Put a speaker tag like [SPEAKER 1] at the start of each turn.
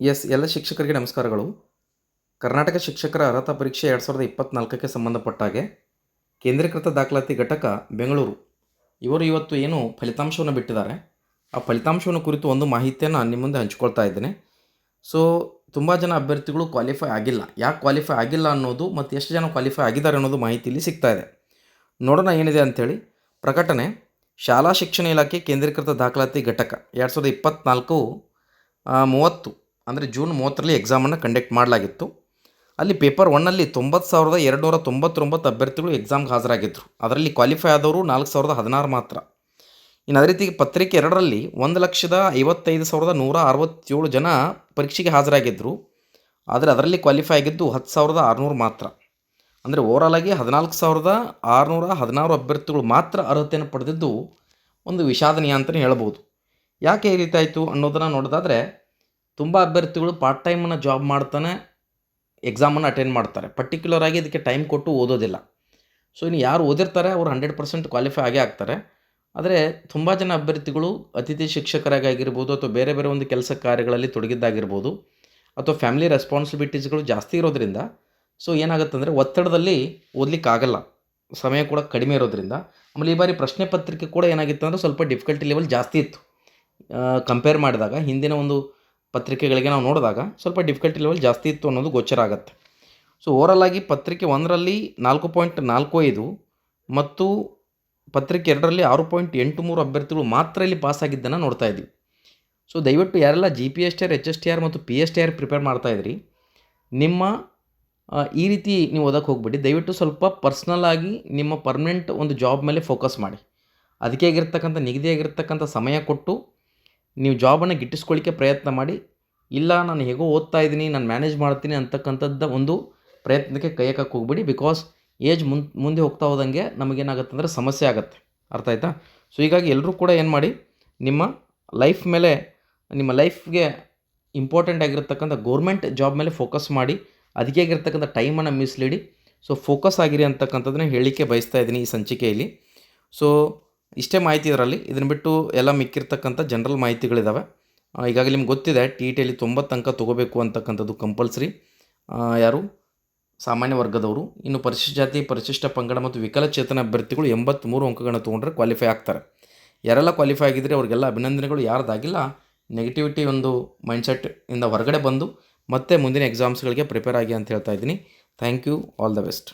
[SPEAKER 1] S, ಎಲ್ಲ ಶಿಕ್ಷಕರಿಗೆ ನಮಸ್ಕಾರಗಳು. ಕರ್ನಾಟಕ ಶಿಕ್ಷಕರ ಅರ್ಹತಾ ಪರೀಕ್ಷೆ ಎರಡು ಸಾವಿರದ ಇಪ್ಪತ್ತ್ನಾಲ್ಕಕ್ಕೆ ಸಂಬಂಧಪಟ್ಟ ಹಾಗೆ ಕೇಂದ್ರೀಕೃತ ದಾಖಲಾತಿ ಘಟಕ ಬೆಂಗಳೂರು. ಇವರು ಇವತ್ತು ಏನು ಫಲಿತಾಂಶವನ್ನು ಬಿಟ್ಟಿದ್ದಾರೆ. ಆ ಫಲಿತಾಂಶವನ್ನು ಕುರಿತು ಒಂದು ಮಾಹಿತಿಯನ್ನು ನಿಮ್ಮ ಮುಂದೆ ಹಂಚ್ಕೊಳ್ತಾ ಇದ್ದೇನೆ. ಸೊ, ತುಂಬ ಜನ ಅಭ್ಯರ್ಥಿಗಳು ಕ್ವಾಲಿಫೈ ಆಗಿಲ್ಲ. ಯಾಕೆ ಕ್ವಾಲಿಫೈ ಆಗಿಲ್ಲ ಅನ್ನೋದು ಮತ್ತು ಎಷ್ಟು ಜನ ಕ್ವಾಲಿಫೈ ಆಗಿದ್ದಾರೆ ಅನ್ನೋದು ಮಾಹಿತಿ ಇಲ್ಲಿ ಸಿಗ್ತಾ ಇದೆ. ನೋಡೋಣ ಏನಿದೆ ಅಂಥೇಳಿ ಪ್ರಕಟಣೆ, ಶಾಲಾ ಶಿಕ್ಷಣ ಇಲಾಖೆ ಕೇಂದ್ರೀಕೃತ ದಾಖಲಾತಿ ಘಟಕ ಎರಡು ಸಾವಿರದ ಇಪ್ಪತ್ತ್ನಾಲ್ಕು ಮೂವತ್ತು. ಅಂದರೆ ಜೂನ್ ಮೂವತ್ತರಲ್ಲಿ ಎಕ್ಸಾಮನ್ನು ಕಂಡಕ್ಟ್ ಮಾಡಲಾಗಿತ್ತು. ಅಲ್ಲಿ ಪೇಪರ್ ಒನ್ನಲ್ಲಿ ತೊಂಬತ್ತು ಸಾವಿರದ ಎರಡು ನೂರ ತೊಂಬತ್ತೊಂಬತ್ತು ಅಭ್ಯರ್ಥಿಗಳು ಎಕ್ಸಾಮ್ಗೆ ಹಾಜರಾಗಿದ್ದರು ಅದರಲ್ಲಿ ಕ್ವಾಲಿಫೈ ಆದವರು ನಾಲ್ಕು ಸಾವಿರದ ಹದಿನಾರು ಮಾತ್ರ. ಇನ್ನು ಅದೇ ರೀತಿ ಪತ್ರಿಕೆ ಎರಡರಲ್ಲಿ ಒಂದು ಲಕ್ಷದ ಐವತ್ತೈದು ಸಾವಿರದ ನೂರ ಅರವತ್ತೇಳು ಜನ ಪರೀಕ್ಷೆಗೆ ಹಾಜರಾಗಿದ್ದರು ಆದರೆ ಅದರಲ್ಲಿ ಕ್ವಾಲಿಫೈ ಆಗಿದ್ದು ಹತ್ತು ಸಾವಿರದ ಆರುನೂರು ಮಾತ್ರ. ಅಂದರೆ ಓವರಾಲ್ ಆಗಿ ಹದಿನಾಲ್ಕು ಸಾವಿರದ ಆರುನೂರ ಹದಿನಾರು ಅಭ್ಯರ್ಥಿಗಳು ಮಾತ್ರ ಅರ್ಹತೆಯನ್ನು ಪಡೆದಿದ್ದು ಒಂದು ವಿಷಾದನೀಯ ಅಂತಲೇ ಹೇಳ್ಬೋದು. ಯಾಕೆ ಈ ರೀತಿ ಆಯಿತು ಅನ್ನೋದನ್ನು ನೋಡೋದಾದರೆ ತುಂಬ ಅಭ್ಯರ್ಥಿಗಳು ಪಾರ್ಟ್ ಟೈಮನ್ನು ಜಾಬ್ ಮಾಡ್ತಾನೆ ಎಕ್ಸಾಮನ್ನು ಅಟೆಂಡ್ ಮಾಡ್ತಾರೆ. ಪರ್ಟಿಕ್ಯುಲರ್ ಆಗಿ ಇದಕ್ಕೆ ಟೈಮ್ ಕೊಟ್ಟು ಓದೋದಿಲ್ಲ. ಸೊ ಇನ್ನು ಯಾರು ಓದಿರ್ತಾರೆ, ಅವರು ಹಂಡ್ರೆಡ್ ಪರ್ಸೆಂಟ್ ಕ್ವಾಲಿಫೈ ಆಗೇ ಆಗ್ತಾರೆ. ಆದರೆ ತುಂಬ ಜನ ಅಭ್ಯರ್ಥಿಗಳು ಅತಿಥಿ ಶಿಕ್ಷಕರಾಗಿರ್ಬೋದು ಅಥವಾ ಬೇರೆ ಬೇರೆ ಒಂದು ಕೆಲಸ ಕಾರ್ಯಗಳಲ್ಲಿ ತೊಡಗಿದ್ದಾಗಿರ್ಬೋದು ಅಥವಾ ಫ್ಯಾಮಿಲಿ ರೆಸ್ಪಾನ್ಸಿಬಿಲಿಟೀಸ್ಗಳು ಜಾಸ್ತಿ ಇರೋದ್ರಿಂದ ಸೊ ಏನಾಗುತ್ತಂದರೆ ಒತ್ತಡದಲ್ಲಿ ಓದಲಿಕ್ಕಾಗಲ್ಲ. ಸಮಯ ಕೂಡ ಕಡಿಮೆ ಇರೋದ್ರಿಂದ. ಆಮೇಲೆ ಈ ಬಾರಿ ಪ್ರಶ್ನೆ ಪತ್ರಿಕೆ ಕೂಡ ಏನಾಗಿತ್ತು ಅಂದರೆ ಸ್ವಲ್ಪ ಡಿಫಿಕಲ್ಟಿ ಲೆವೆಲ್ ಜಾಸ್ತಿ ಇತ್ತು. ಕಂಪೇರ್ ಮಾಡಿದಾಗ ಹಿಂದಿನ ಒಂದು ಪತ್ರಿಕೆಗಳಿಗೆ ನಾವು ನೋಡಿದಾಗ ಸ್ವಲ್ಪ ಡಿಫಿಕಲ್ಟಿ ಲೆವೆಲ್ ಜಾಸ್ತಿ ಇತ್ತು ಅನ್ನೋದು ಗೋಚರ ಆಗುತ್ತೆ. ಸೊ ಓವರಲ್ ಆಗಿ ಪತ್ರಿಕೆ ಒಂದರಲ್ಲಿ ನಾಲ್ಕು ಪಾಯಿಂಟ್ ನಾಲ್ಕು ಐದು ಮತ್ತು ಪತ್ರಿಕೆ ಎರಡರಲ್ಲಿ ಆರು ಪಾಯಿಂಟ್ ಎಂಟು ಮೂರು ಅಭ್ಯರ್ಥಿಗಳು ಮಾತ್ರ ಇಲ್ಲಿ ಪಾಸ್ ಆಗಿದ್ದನ್ನು ನೋಡ್ತಾ ಇದ್ವಿ. ಸೊ ದಯವಿಟ್ಟು ಯಾರೆಲ್ಲ G P S T R H S T R ಮತ್ತು P S T R prepare ಮಾಡ್ತಾ ಇದ್ರಿ, ನಿಮ್ಮ ಈ ರೀತಿ ನೀವು ಓದಕ್ಕೆ ಹೋಗ್ಬಿಡಿ. ದಯವಿಟ್ಟು ಸ್ವಲ್ಪ ಪರ್ಸ್ನಲ್ ಆಗಿ ನಿಮ್ಮ ಪರ್ಮನೆಂಟ್ ಒಂದು ಜಾಬ್ ಮೇಲೆ ಫೋಕಸ್ ಮಾಡಿ. ಅದಕ್ಕೆ ಆಗಿರ್ತಕ್ಕಂಥ ನಿಗದಿಯಾಗಿರ್ತಕ್ಕಂಥ ಸಮಯ ಕೊಟ್ಟು ನೀವು ಜಾಬನ್ನು ಗಿಟ್ಟಿಸ್ಕೊಳ್ಳಿಕ್ಕೆ ಪ್ರಯತ್ನ ಮಾಡಿ, ಇಲ್ಲ ನಾನು ಹೇಗೋ ಓದ್ತಾ ಇದ್ದೀನಿ, ನಾನು ಮ್ಯಾನೇಜ್ ಮಾಡ್ತೀನಿ ಅಂತಕ್ಕಂಥದ್ದು ಒಂದು ಪ್ರಯತ್ನಕ್ಕೆ ಕೈ ಹಾಕಕ್ಕೆ ಹೋಗ್ಬಿಡಿ ಬಿಕಾಸ್ ಏಜ್ ಮುನ್, ಮುಂದೆ ಹೋಗ್ತಾ ಹೋದಂಗೆ ನಮಗೇನಾಗುತ್ತೆ ಅಂದರೆ ಸಮಸ್ಯೆ ಆಗುತ್ತೆ. ಅರ್ಥ ಆಯ್ತಾ? ಸೊ ಹೀಗಾಗಿ ಎಲ್ಲರೂ ಕೂಡ ಏನು ಮಾಡಿ, ನಿಮ್ಮ ಲೈಫ್ ಮೇಲೆ, ನಿಮ್ಮ ಲೈಫ್ಗೆ ಇಂಪಾರ್ಟೆಂಟ್ ಆಗಿರತಕ್ಕಂಥ ಗೌರ್ಮೆಂಟ್ ಜಾಬ್ ಮೇಲೆ ಫೋಕಸ್ ಮಾಡಿ, ಅದಕ್ಕೆ ಆಗಿರ್ತಕ್ಕಂಥ ಟೈಮನ್ನು ಮೀಸಲಿಡಿ. ಸೊ ಫೋಕಸ್ ಆಗಿರಿ ಅಂತಕ್ಕಂಥದ್ದನ್ನ ಹೇಳಲಿಕ್ಕೆ ಬಯಸ್ತಾ ಇದ್ದೀನಿ ಈ ಸಂಚಿಕೆಯಲ್ಲಿ. ಸೊ ಇಷ್ಟೇ ಮಾಹಿತಿ ಇದರಲ್ಲಿ. ಇದನ್ನು ಬಿಟ್ಟು ಎಲ್ಲ ಮಿಕ್ಕಿರ್ತಕ್ಕಂಥ ಜನರಲ್ ಮಾಹಿತಿಗಳಿದ್ದಾವೆ ಈಗಾಗಲೇ ನಿಮ್ಗೆ ಗೊತ್ತಿದೆ, ಟಿ ಇ ಟಿಯಲ್ಲಿ ತೊಂಬತ್ತು ಅಂಕ ತೊಗೋಬೇಕು ಅಂತಕ್ಕಂಥದ್ದು ಕಂಪಲ್ಸರಿ. ಯಾರು? ಸಾಮಾನ್ಯ ವರ್ಗದವರು. ಇನ್ನು ಪರಿಶಿಷ್ಟ ಜಾತಿ, ಪರಿಶಿಷ್ಟ ಪಂಗಡ ಮತ್ತು ವಿಕಲಚೇತನ ಅಭ್ಯರ್ಥಿಗಳು ಎಂಬತ್ತ್ಮೂರು ಅಂಕಗಳನ್ನು ತೊಗೊಂಡ್ರೆ ಕ್ವಾಲಿಫೈ ಆಗ್ತಾರೆ. ಯಾರೆಲ್ಲ ಕ್ವಾಲಿಫೈ ಆಗಿದ್ರೆ ಅವರಿಗೆಲ್ಲ ಅಭಿನಂದನೆಗಳು. ಯಾರ್ದಾಗಿಲ್ಲ ನೆಗೆಟಿವಿಟಿ ಒಂದು ಮೈಂಡ್ಸೆಟ್ ಇಂದ ಹೊರಗಡೆ ಬಂದು ಮತ್ತೆ ಮುಂದಿನ ಎಕ್ಸಾಮ್ಸ್ಗಳಿಗೆ ಪ್ರಿಪೇರ್ ಆಗಿ ಅಂತ ಹೇಳ್ತಾ ಇದ್ದೀನಿ. Thank you all the best